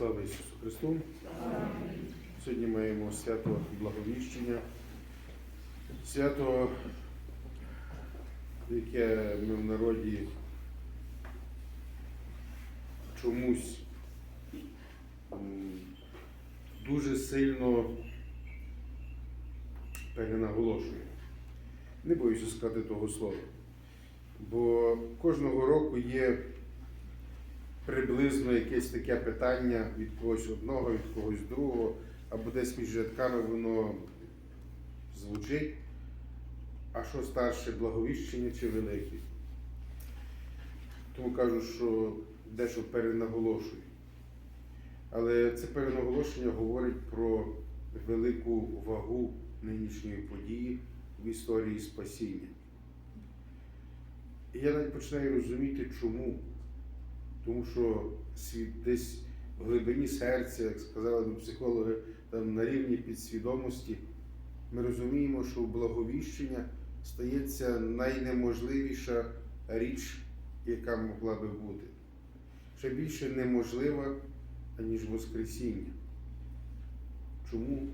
Слава Ісусу Христу! Сьогодні маємо свято Благовіщення, свято, яке ми в народі чомусь дуже сильно перенаголошуємо. Не боюся сказати того слова, бо кожного року є приблизно якесь таке питання від когось одного, від когось другого, або десь між рядками воно звучить. А що старше, благовіщення чи велике? Тому кажу, що дещо перенаголошую. Але це перенаголошення говорить про велику вагу нинішньої події в історії спасіння. І я навіть починаю розуміти, чому. Тому що світ десь в глибині серця, як сказали психологи, там на рівні підсвідомості, ми розуміємо, що благовіщення стається найнеможливіша річ, яка могла би бути. Ще більше неможлива, аніж Воскресіння. Чому?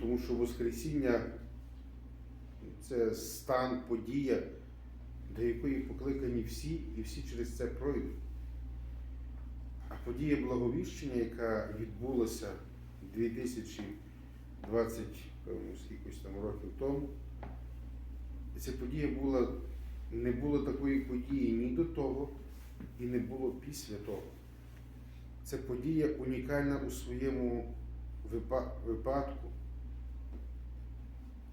Тому що Воскресіння це стан, подія, до якої покликані всі, і всі через це пройдуть. Подія Благовіщення, яка відбулася 2020 певно, скількось там років тому, ця подія була, не було такої події ні до того, і не було після того. Це подія унікальна у своєму випадку.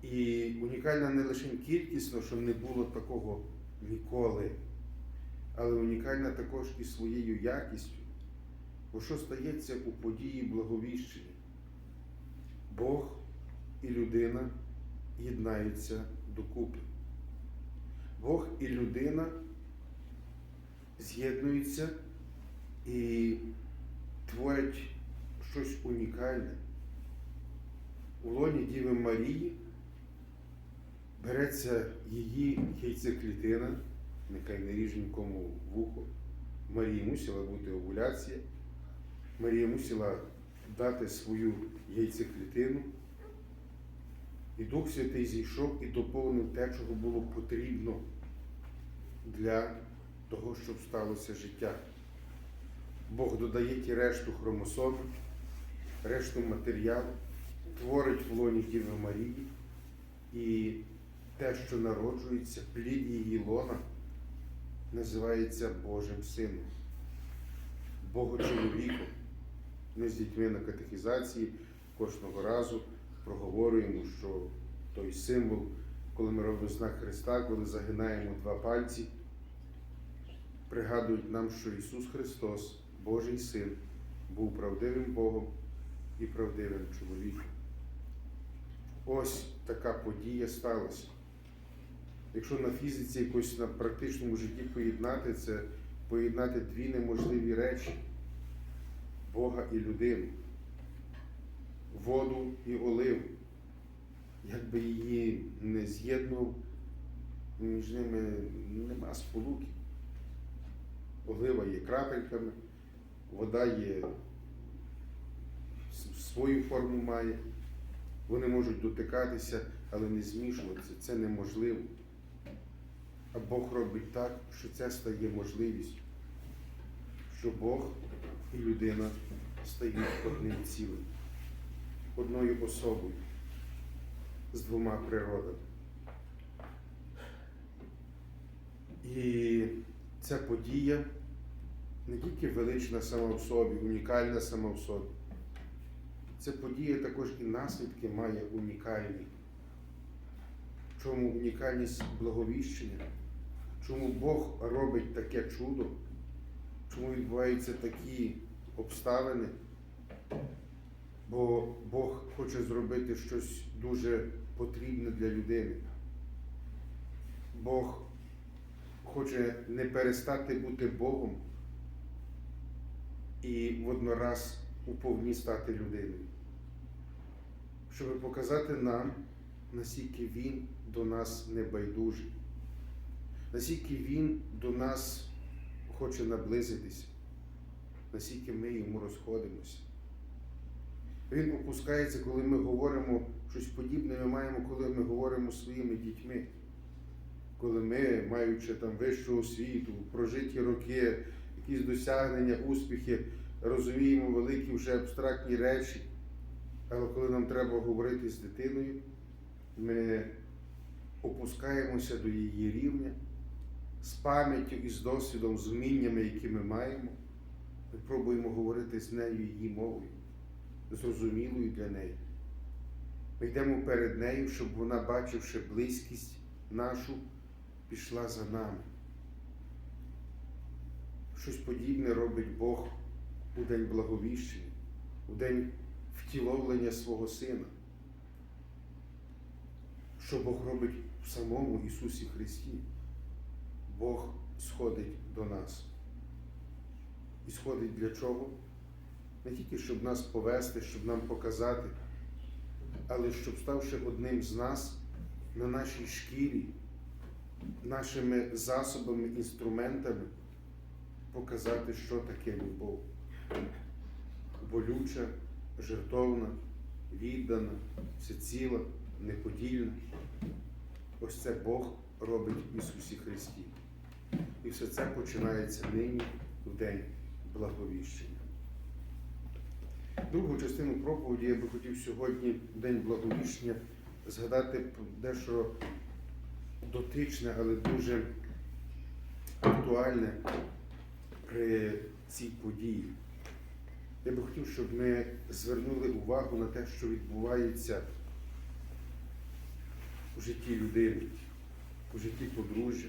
І унікальна не лише кількісно, що не було такого ніколи, але унікальна також і своєю якістю. Бо що стається у події благовіщення? Бог і людина єднаються докупи. Бог і людина з'єднуються і творять щось унікальне. У лоні Діви Марії береться її яйцеклітина, нехай не ріже нікому вухо. Марії мусила бути овуляція. Марія мусила дати свою яйцеклітину. І Дух Святий зійшов і доповнив те, чого було потрібно для того, щоб сталося життя. Бог додає ті решту хромосоми, решту матеріалу, творить в лоні Діви Марії і те, що народжується, плід її лона, називається Божим Сином, Богочоловіком. Ми з дітьми на катехізації кожного разу проговорюємо, що той символ, коли ми робимо знак Христа, коли загинаємо два пальці, пригадують нам, що Ісус Христос, Божий Син, був правдивим Богом і правдивим чоловіком. Ось така подія сталася. Якщо на фізиці якось на практичному житті поєднати це, поєднати дві неможливі речі Бога і людину, воду і оливу. Якби її не з'єднував, між ними нема сполуки. Олива є крапельками, вода є свою форму має. Вони можуть дотикатися, але не змішуватися. Це неможливо. А Бог робить так, що це стає можливістю, що Бог і людина стають одним цілим, одною особою з двома природами. І ця подія не тільки велична сама в собі, унікальна сама в собі. Ця подія також і наслідки має унікальні. Чому унікальність благовіщення? Чому Бог робить таке чудо? Чому відбуваються такі обставини? Бо Бог хоче зробити щось дуже потрібне для людини. Бог хоче не перестати бути Богом і воднораз уповні стати людиною. Щоб показати нам, наскільки Він до нас небайдужий, наскільки Він до нас хоче наблизитися, наскільки ми йому розходимося. Він опускається, коли ми говоримо щось подібне, ми маємо, коли ми говоримо своїми дітьми. Коли ми, маючи там вищу освіту, прожиті роки, якісь досягнення, успіхи, розуміємо великі вже абстрактні речі. Але коли нам треба говорити з дитиною, ми опускаємося до її рівня з пам'яттю і з досвідом, з вміннями, які ми маємо. Ми пробуємо говорити з нею її мовою, зрозумілою для неї. Ми йдемо перед нею, щоб вона, бачивши близькість нашу, пішла за нами. Щось подібне робить Бог у день благовіщення, у день втіловлення свого Сина. Що Бог робить в самому Ісусі Христі? Бог сходить до нас. І сходить для чого? Не тільки щоб нас повести, щоб нам показати, але щоб ставши одним з нас на нашій шкірі, нашими засобами, інструментами, показати, що таке любов. Болюча, жертовна, віддана, всеціла, неподільна. Ось це Бог робить в Ісусі Христі. І все це починається нині в день благовіщення. Другу частину проповіді я би хотів сьогодні, в день благовіщення, згадати дещо дотичне, але дуже актуальне при цій події. Я би хотів, щоб ми звернули увагу на те, що відбувається у житті людини, у житті подружжя.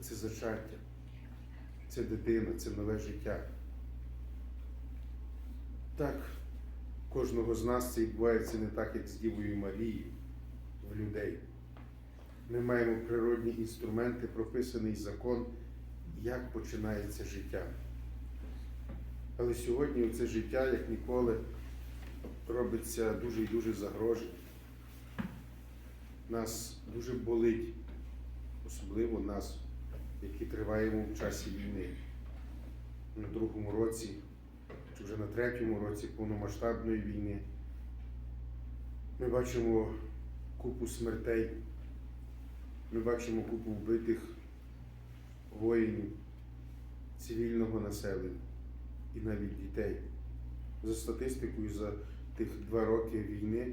Це зачаття, це дитина, це нове життя. Так, кожного з нас це відбувається не так, як з Дівою Марією в людей. Ми маємо природні інструменти, прописаний закон, як починається життя. Але сьогодні це життя, як ніколи, робиться дуже і дуже загрожено. Нас дуже болить, особливо нас, які триваємо в часі війни. На другому році, чи вже на третьому році повномасштабної війни. Ми бачимо купу смертей, ми бачимо купу вбитих воїнів, цивільного населення і навіть дітей. За статистикою, за тих два роки війни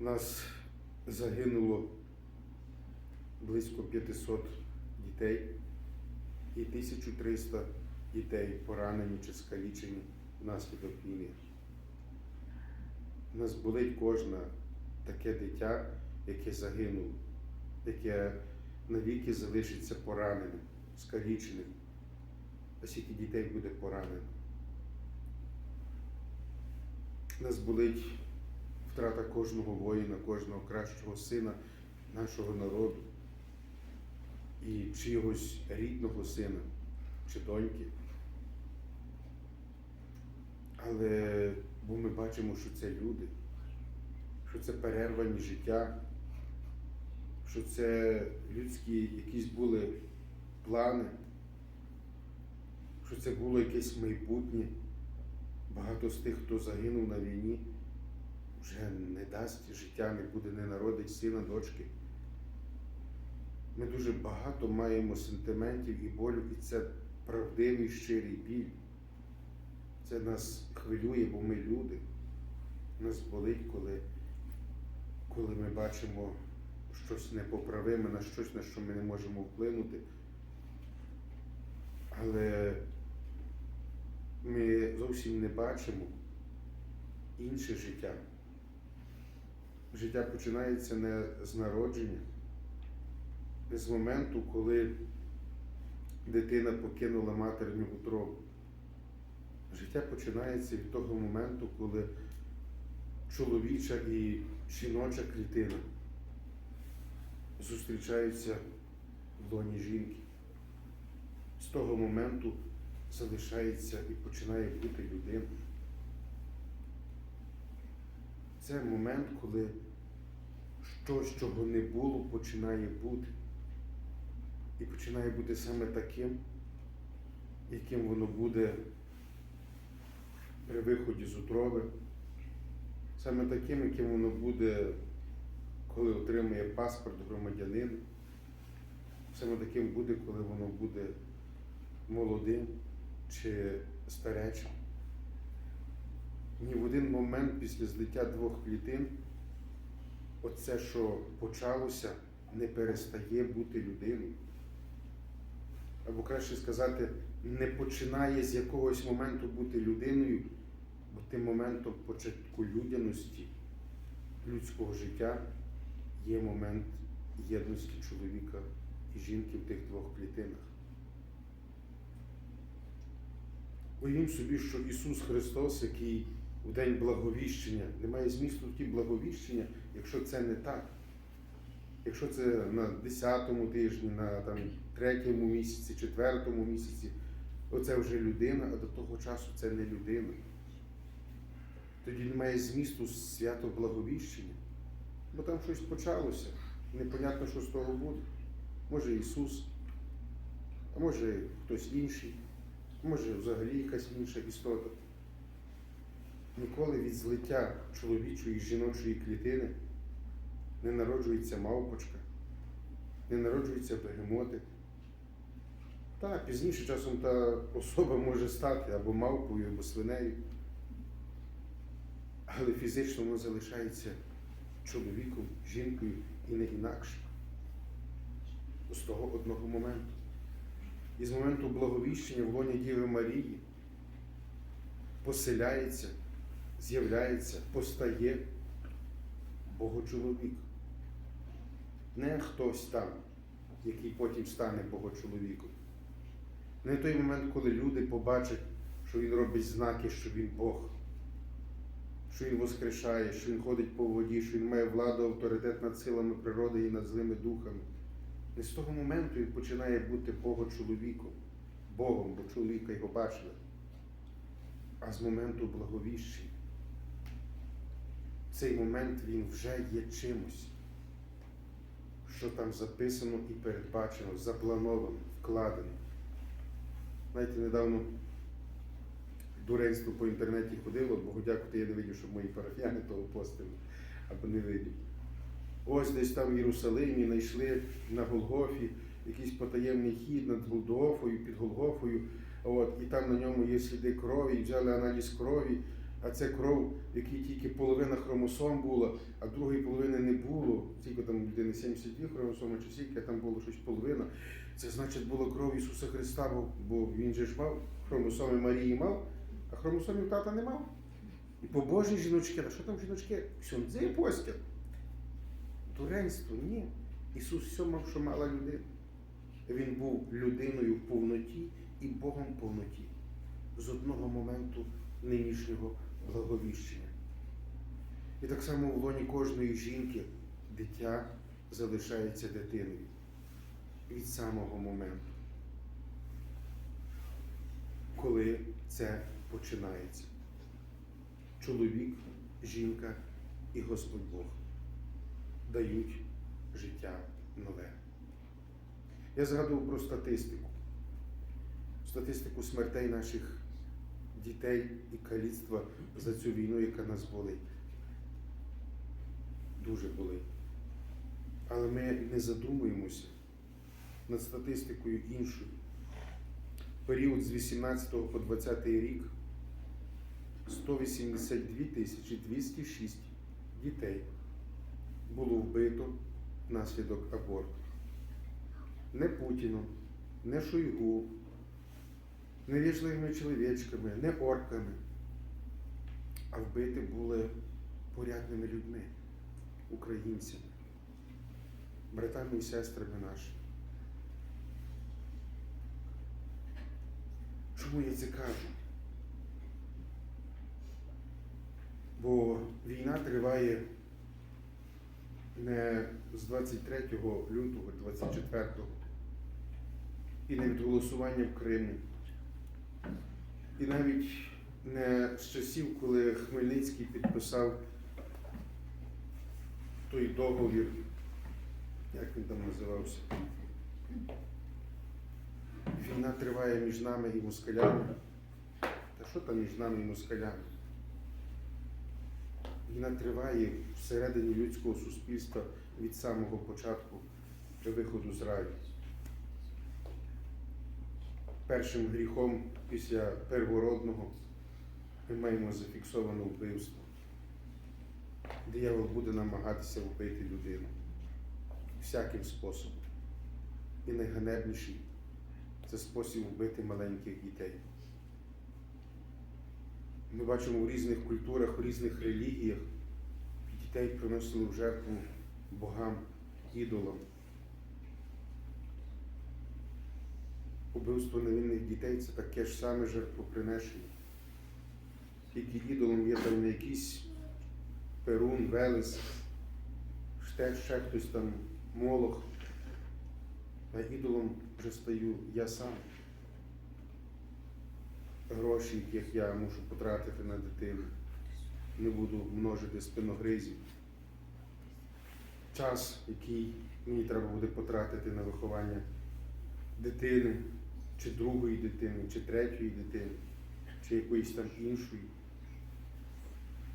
нас загинуло близько 500 дітей і 1300 дітей поранені чи скалічені внаслідок війни. Нас болить кожне таке дитя, яке загинуло, яке навіки залишиться пораненим, скаліченим. А скільки дітей буде поранено. Нас болить втрата кожного воїна, кожного кращого сина нашого народу і чиїгось рідного сина чи доньки. Але бо ми бачимо, що це люди, що це перервані життя, що це людські якісь були плани, що це було якесь майбутнє. Багато з тих, хто загинув на війні, вже не дасть життя, не буде, не народить сина, дочки. Ми дуже багато маємо сентиментів і болю, і це правдивий щирий біль. Це нас хвилює, бо ми люди. Нас болить, коли, коли ми бачимо щось непоправиме, на щось, на що ми не можемо вплинути. Але ми зовсім не бачимо інше життя. Життя починається не з народження, з моменту, коли дитина покинула матерню утробу. Життя починається від того моменту, коли чоловіча і жіноча клітина зустрічаються в лоні жінки. З того моменту залишається і починає бути людина. Це момент, коли щось, чого не було, починає бути. І починає бути саме таким, яким воно буде при виході з утроби, саме таким, яким воно буде, коли отримує паспорт громадянина, саме таким буде, коли воно буде молодим чи старечим. Ні в один момент після злиття двох клітин оце, що почалося, не перестає бути людиною. Або краще сказати, не починає з якогось моменту бути людиною, бо тим моментом початку людяності, людського життя є момент єдності чоловіка і жінки в тих двох клітинах. Уявім собі, що Ісус Христос, який у день благовіщення, немає змісту в ті благовіщення, якщо це не так. Якщо це на 10-му тижні, на там, третьому місяці, четвертому місяці, оце вже людина, а до того часу це не людина. Тоді немає змісту свято благовіщення, бо там щось почалося. Непонятно, що з того буде. Може Ісус, а може хтось інший, може взагалі якась інша істота. Ніколи від злиття чоловічої і жіночої клітини не народжується мавпочка, не народжується бегемотик. Так, пізніше часом та особа може стати або мавпою, або свинею. Але фізично воно залишається чоловіком, жінкою і не інакше. З того одного моменту. І з моменту благовіщення в лоні Діви Марії поселяється, з'являється, постає Богочоловік. Не хтось там, який потім стане Богочоловіком. Не той момент, коли люди побачать, що він робить знаки, що він Бог, що він воскрешає, що він ходить по воді, що він має владу, авторитет над силами природи і над злими духами. Не з того моменту він починає бути Богочоловіком, Богом, бо чоловіка його бачили, а з моменту благовіщення. Цей момент він вже є чимось, що там записано і передбачено, заплановано, вкладено. Знаєте, недавно дуренство по інтернеті ходило, Богу дякувати, я не видів, щоб мої парафіяни того постили, або не видів. Ось десь там в Єрусалимі знайшли на Голгофі якийсь потаємний хід над Голгофою, під Голгофою. От, і там на ньому є сліди крові, і взяли аналіз крові, а це кров, в якій тільки половина хромосом була, а другої половини не було. Тільки там людини 72 хромосоми чи скільки, там було щось половина. Це значить була кров Ісуса Христа, бо, він же ж мав, хромосоми Марії мав, а хромосомів тата не мав. І побожні жіночки, а що там жіночки? Сьондзи постіль. Дуренство, ні. Ісус все мав, що мала людина. Він був людиною в повноті і Богом в повноті з одного моменту нинішнього благовіщення. І так само в лоні кожної жінки дитя залишається дитиною від самого моменту, коли це починається. Чоловік, жінка і Господь Бог дають життя нове. Я згадував про статистику. Статистику смертей наших дітей і каліцтва за цю війну, яка нас болить. Дуже болить. Але ми не задумуємося над статистикою іншою. Період з 18 по 20 рік 182 тисячі 206 дітей було вбито внаслідок аборту. Не Путіном, не Шойгу, не вічливими чоловічками, не орками, а вбиті були порядними людьми, українцями, братами і сестрами нашими. Чому я це кажу? Бо війна триває не з 23 лютого, 24 і не від голосування в Криму. І навіть не з часів, коли Хмельницький підписав той договір, як він там називався. Війна триває між нами і москалями. Та що там між нами і москалями? Війна триває всередині людського суспільства від самого початку до виходу з раю. Першим гріхом після первородного ми маємо зафіксоване вбивство. Диявол буде намагатися вбити людину всяким способом. І найганебніший це спосіб вбити маленьких дітей. Ми бачимо в різних культурах, в різних релігіях дітей приносили в жертву богам, ідолам. Убивство невинних дітей це таке ж саме жертвоприношення. Тільки ідолом є там не якийсь Перун, Велес, ще, ще хтось там Молох. А ідолом вже стаю я сам. Гроші, яких я мушу потратити на дитину, не буду множити спиногризів. Час, який мені треба буде потратити на виховання дитини, чи другої дитини, чи третьої дитини, чи якоїсь там іншої.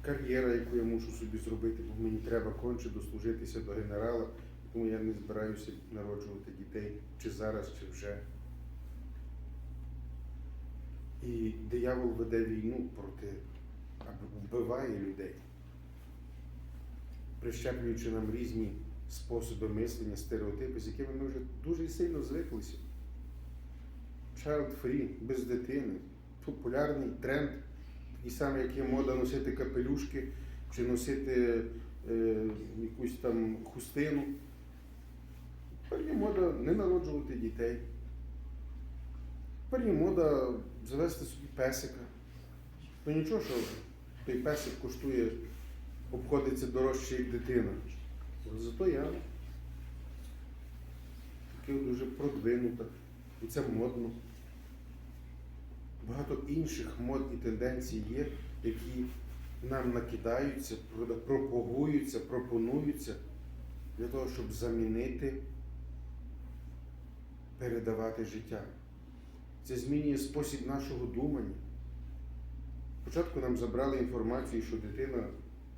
Кар'єра, яку я мушу собі зробити, бо мені треба конче дослужитися до генерала, тому я не збираюся народжувати дітей чи зараз, чи вже. І диявол веде війну проти або вбиває людей, прищеплюючи нам різні способи мислення, стереотипи, з якими ми вже дуже сильно звиклися. Child free, без дитини, популярний тренд, такий самий, як є мода носити капелюшки чи носити е, якусь там хустину. Тепер мода не народжувати дітей. Тепер мода завести собі песика. Ну нічого, що той песик коштує, обходиться дорожче, як дитина. Зато я таке дуже продвинута. І це модно. Багато інших мод і тенденцій є, які нам накидаються, пропагуються, пропонуються для того, щоб замінити, передавати життя. Це змінює спосіб нашого думання. Спочатку нам забрали інформацію, що дитина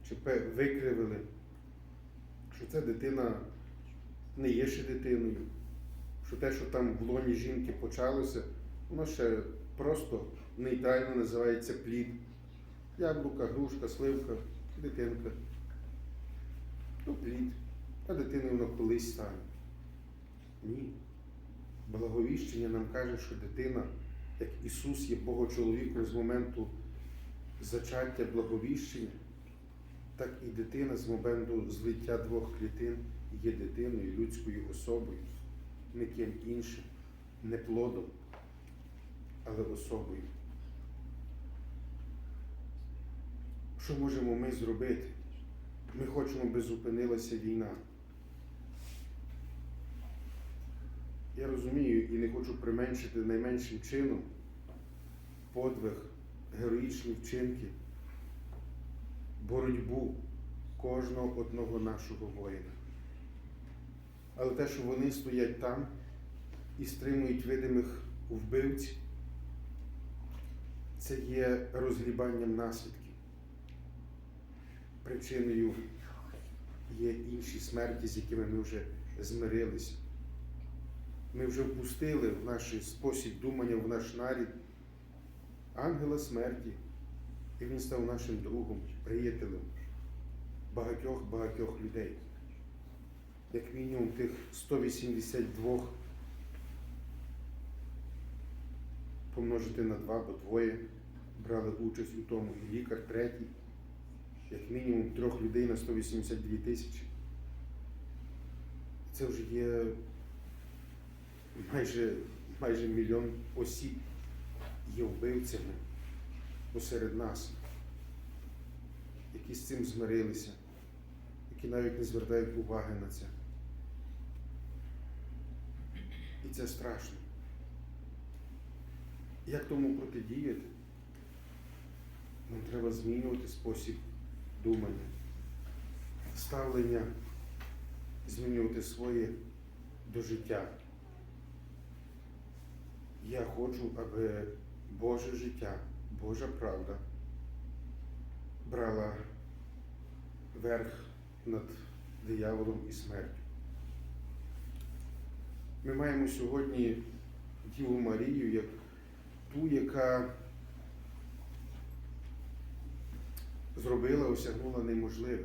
чи викривили, що ця дитина не є ще дитиною, що те, що там в лоні жінки почалося, воно ще просто нейтрально називається плід. Яблука, грушка, сливка, дитинка. Ну, плід. А дитиною воно колись стане. Ні. Благовіщення нам каже, що дитина, як Ісус є Богочоловіком з моменту зачаття благовіщення, так і дитина з моменту злиття двох клітин є дитиною, людською особою, не ким іншим, не плодом, але особою. Що можемо ми зробити? Ми хочемо, би зупинилася війна. Я розумію і не хочу применшити найменшим чином подвиг, героїчні вчинки, боротьбу кожного одного нашого воїна. Але те, що вони стоять там і стримують видимих вбивців, це є розгрібанням наслідків. Причиною є інші смерті, з якими ми вже змирилися. Ми вже впустили в наш спосіб думання, в наш нарід ангела смерті, і він став нашим другом, приятелем багатьох-багатьох людей. Як мінімум тих 182 помножити на два, бо двоє брали участь у тому, і лікар третій, як мінімум трьох людей на 182 тисячі. Це вже є майже, майже мільйон осіб є вбивцями посеред нас, які з цим змирилися, які навіть не звертають уваги на це. І це страшно. Як тому протидіяти? Нам треба змінювати спосіб думання, ставлення, змінювати своє до життя. Я хочу, аби Боже життя, Божа правда брала верх над дияволом і смертю. Ми маємо сьогодні Діву Марію як ту, яка зробила, осягнула неможливе.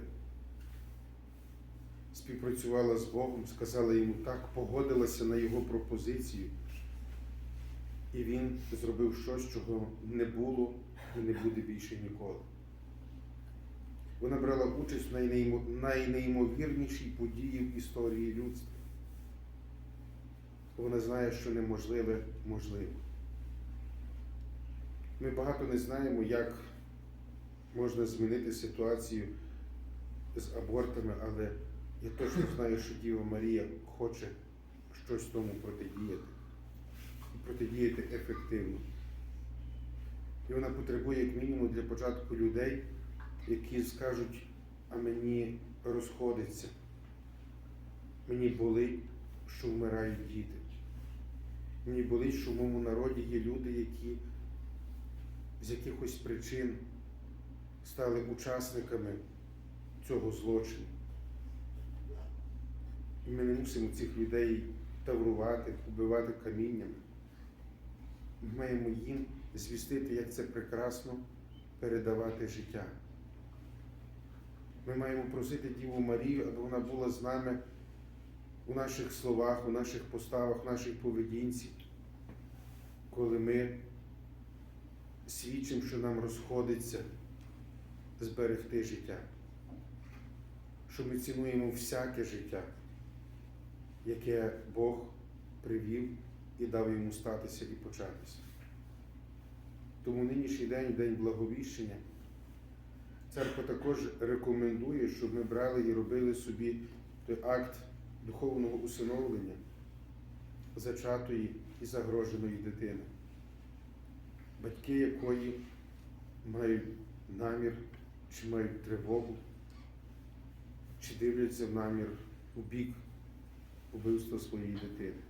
Співпрацювала з Богом, сказала йому так, погодилася на його пропозицію. І він зробив щось, чого не було і не буде більше ніколи. Вона брала участь в найнеймовірнішій події в історії людства. Вона знає, що неможливе можливо. Ми багато не знаємо, як можна змінити ситуацію з абортами, але я точно знаю, що Діва Марія хоче щось тому протидіяти. І протидіяти ефективно. І вона потребує, як мінімум, для початку людей, які скажуть, а мені розходиться, мені болить, що вмирають діти. Мені болить, що в моєму народі є люди, які з якихось причин стали учасниками цього злочину. І ми не мусимо цих людей таврувати, побивати каміннями. Ми маємо їм звістити, як це прекрасно передавати життя. Ми маємо просити Діву Марію, аби вона була з нами у наших словах, у наших поставах, в нашій поведінці, коли ми свідчимо, що нам розходиться зберегти життя, що ми цінуємо всяке життя, яке Бог привів і дав йому статися і початися. Тому нинішній день, день благовіщення, церква також рекомендує, щоб ми брали і робили собі той акт духовного усиновлення зачатої і загроженої дитини, батьки якої мають намір чи мають тривогу, чи дивляться в намір у бік убивства своєї дитини.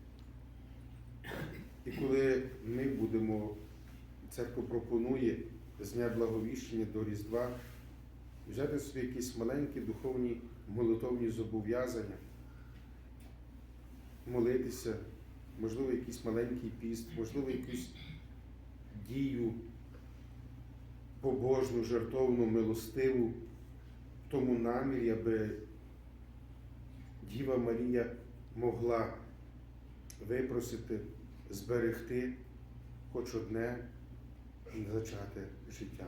І коли ми будемо, церква пропонує з Дня Благовіщення до Різдва взяти собі якісь маленькі духовні молитовні зобов'язання, молитися, можливо, якийсь маленький піст, можливо, якусь дію побожну, жертовну, милостиву в тому намірі, аби Діва Марія могла випросити, зберегти хоч одне зачате життя.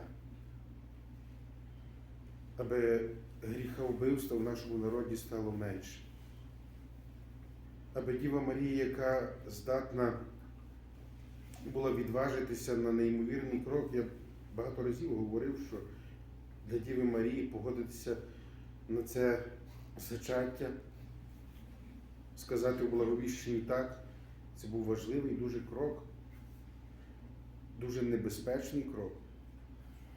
Аби гріха вбивства в нашому народі стало менше. Аби Діва Марія, яка здатна була відважитися на неймовірний крок, я багато разів говорив, що для Діви Марії погодитися на це зачаття, сказати у благовіщенні так, це був важливий дуже крок, дуже небезпечний крок.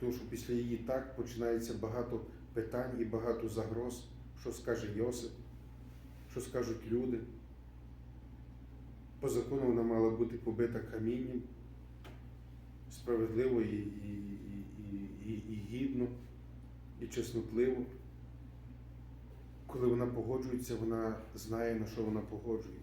Тому що після її так починається багато питань і багато загроз, що скаже Йосип, що скажуть люди. По закону вона мала бути побита камінням справедливо і, і, і, і, і гідно, і чеснотливо. Коли вона погоджується, вона знає, на що вона погоджується.